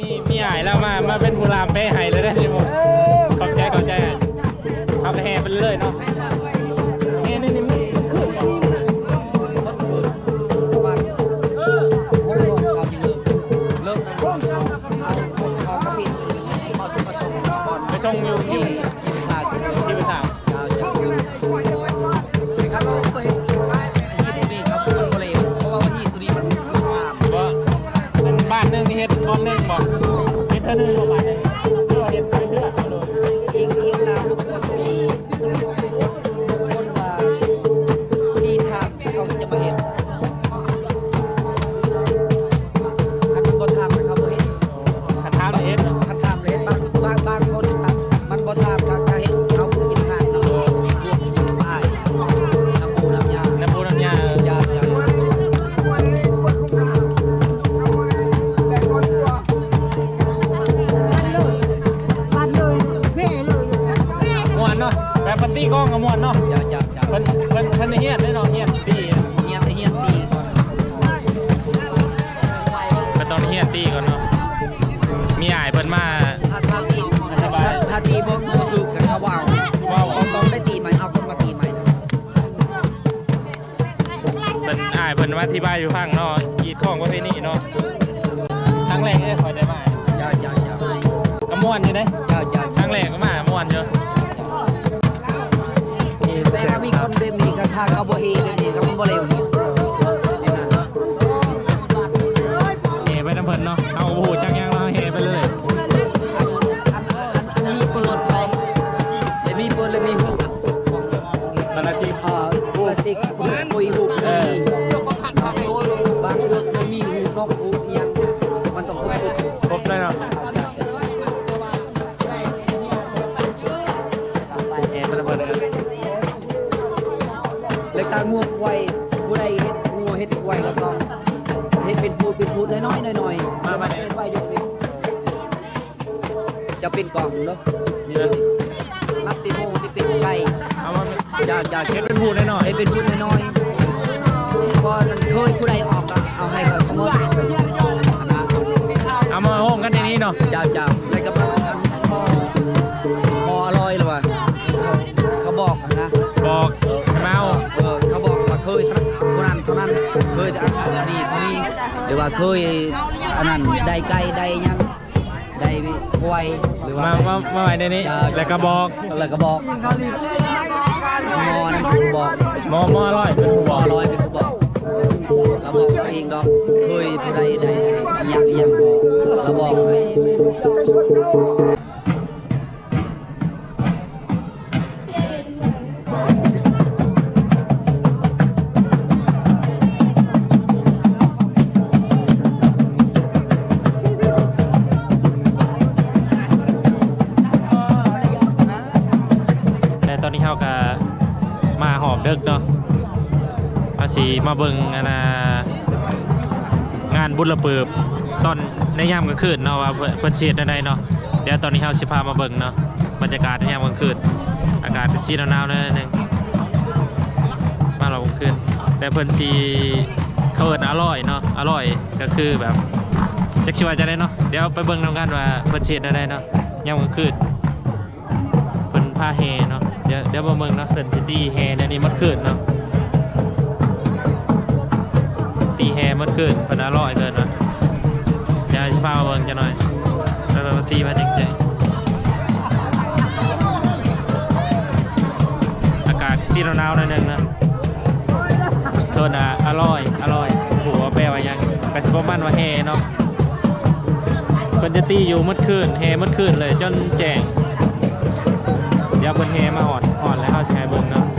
มีมีหายแล้วมามาเป็นผู้รามเป้ให้เลยได้ที่ผม เม่วนเนาะยาอยาอยาเพิ่นเพิ่นเพิ่นเฮียนได้เนาะเฮียนตีอะเฮียนเฮียนตีก่อนเพิ่นต้องเฮียนตีก่อนเนาะมีอายเพิ่นมาถ้าถ้าตีถ้าถ้าตีบ่บ่ถูกกันเขาว่าเอาว้าวต้องต้องได้ตีใหม่เอาคนมาตีใหม่นะเพิ่นอายเพิ่นมาที่บ้านอยู่ฟังเนาะกีดข้องประเพณีเนาะครั้งแรกที่คอยได้มาอยาอยาอยาก็ม่วนอยู่เด้ นี่ก็ถ้ เป็นกล่องเนาะเดินนับติโมที่เป็นไก่เอามาจะจะเฮ็ดเป็นพูดหน่อยเฮ็ดเป็นพูดน้อยๆพอเคยผู้ใดออกก็เอาให้เขาขโมยนะๆเอามาโฮมกันในนี้เนาะเจ้าเจ้าแล้วก็พอพออร่อยหรือวะเขาบอกนะบอกให้มาเอาเออเขาบอกว่าเคยคนนั้นเท่านั้นเคยอันนี้เท่านี้หรือว่าเคยอันนั้นได้ไก่ได้หยัง ได้ควายหรือว่ามาได้มามาไว้ในนี้จ้าแล้วก็บอกแล้วก็บอกมอนั่นคือบอกหมอหมออร่อยเป็นผู้บบออกร้อยเป็นผู้บอกเราบอกตัวเองดอกเคยผู้ใดใดอยากเสียงบอกเราบอกให้แเบิงอันนะงานบุญระเบิบตอนในยามกลางคืนเนาะว่าเพิ่นเพิ่นเสียดได้เนาะเดี๋ยวตอนนี้เฮาสิพามาเบิงเนาะบรรยากาศในยามกลางคืนอากาศเป็นสีหนาวๆหนิดนึงมาเรากลางคืนแต่เพิ่นสีเขาเอิ้นอร่อยเนาะอร่อยก็คือแบบจักสิว่าจะได้เนาะเดี๋ยวไปเบิ่งนํกันว่าเพิ่นเสียดได้เนาะยามกลางคืนเพิ่นพาแฮเนาะเดี๋ยวเดี๋ยวมาเมืองเนาะเพิ่นสิตีแฮเดี๋ยวนี้มันคืนเนาะ ตีแฮมันคืนเพิ่นอร่อยเกินวะเดี๋ยวสิพามาเบิ่งจังหน่อยแล้วเราตีมาจริงใจอากาศซีหนาวหน่อยหนึงนะโทษนะอร่อยอร่อยหัวแปลว่ายังกสิปมาณว่าแฮเนาะเพิ่นจะตีอยู่มืดคืนแฮมืดคืนเลยจนแจ้งเดี๋ยวเพิ่นเฮมาอ่อนอ่อนแล้วเขาแชร์เบิ่งเนาะ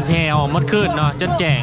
นแช่ออกหมดคืนเนาะจนแจง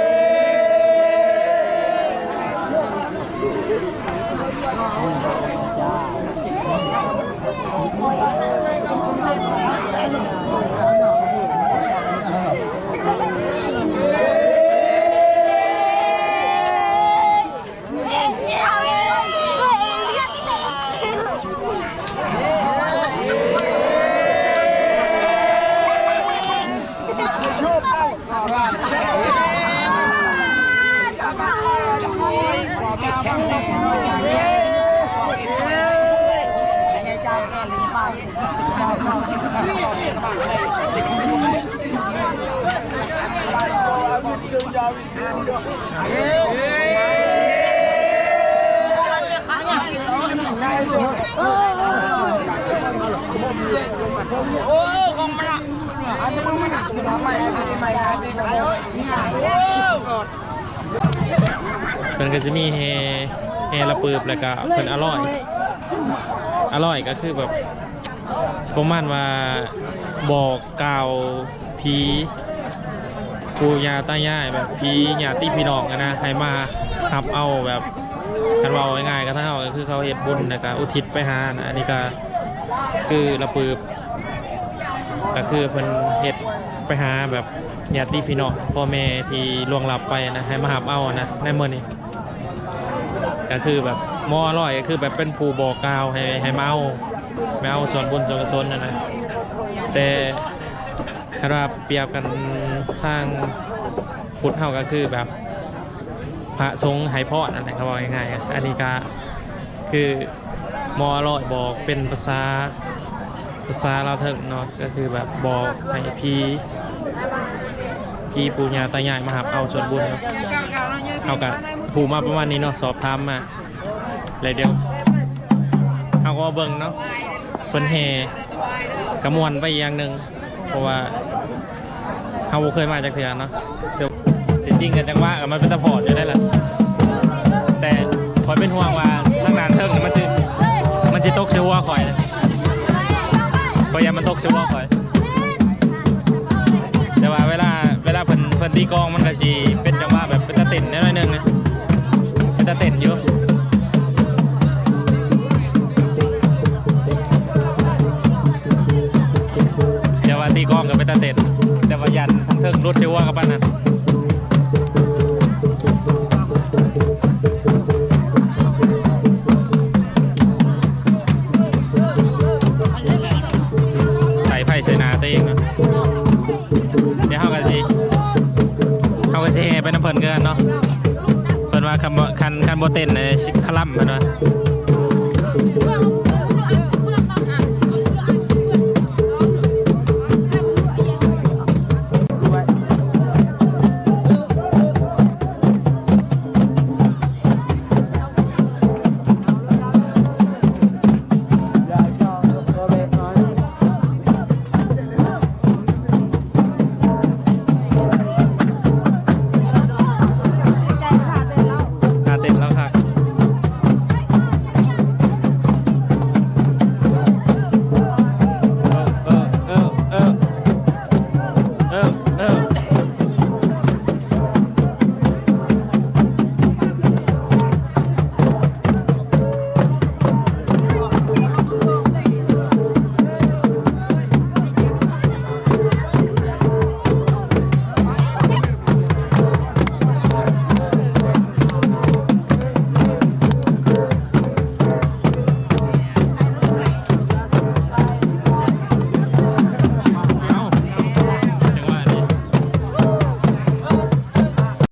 เพิ่นก็จะมีเฮเฮละปืบแล้วก็เพิ่นอร่อย อร่อยก็คือแบบสประมาณว่าบอกกล่าวผี ปู่ย่าตายายแบบผีญาติพี่น้องอะนะให้มาหับเอาแบบคันเว้าง่ายๆก็ถ้าเอาก็คือเขาเฮ็ดบุญแล้วก็อุทิศไปหานะอันนี้ก็คือละปืบก็คือเพิ่นเฮ็ดไปหาแบบญาติพี่น้องพ่อแม่ที่ล่วงลับไปนะให้มาหับเอานะในเมื้อนี้ก็คือแบบมออร่อยก็คือแบบเป็นผู้บอกกล่าวให้ให้มาเอาไม่เอาส่วนบุญส่วนกุศลนะนะแต่ ถ้าว่าเปรียบกันทางพุทธเฮาก็คือแบบพระทรงไหพอดนั่นแหละเขาบอกง่ายๆอะอันนี้ก็คือมออร่อยบอกเป็นภาษาภาษาเราวเถิงเนาะก็คือแบบบอกให้พีพีปู่ย่าตายายมาหับเอาส่วนบุญเนาะเอากับผูมาประมาณนี้เนาะสอบถามาเลยเดียวเอาก็เบิ่งเนาะเพิ่นเฮกระมวลไปอย่างหนึ่ง เพราะว่าเฮาบ่เคยมาจากเถื่อเนาะเดี๋ยวจริงกันจังว่ากับมันเป็นตะพอดอยู่ได้ละแต่คอยเป็นห่วงว่าทางด้านเทิงนี่มันสิมันสิตกเชือหัวข่อยนะเพราะยามมันตกเชือหัวข่อย แต่ว่าเวลาเวลาเพิ่นเพิ่นตีกลองมันก็สิเป็นจังหวะแบบเป็นตะเต้นนิดหน่อยหนึงนะเป็นตะเต้นอยู่ กลองก็เป็นตะเต้นแต่ว่ายันทั้งเทิงรถเชวัวกับปานนั้นใส่ไผ่ใส่นาตัวเองนะเดี๋ยวเฮากันสิเฮากันสิแห่ไปน้ำเพิ่นกันเนาะเพิ่นว่าคันคันคันโบเต้นเนี่ยสิคลั่มเพิ่นว่า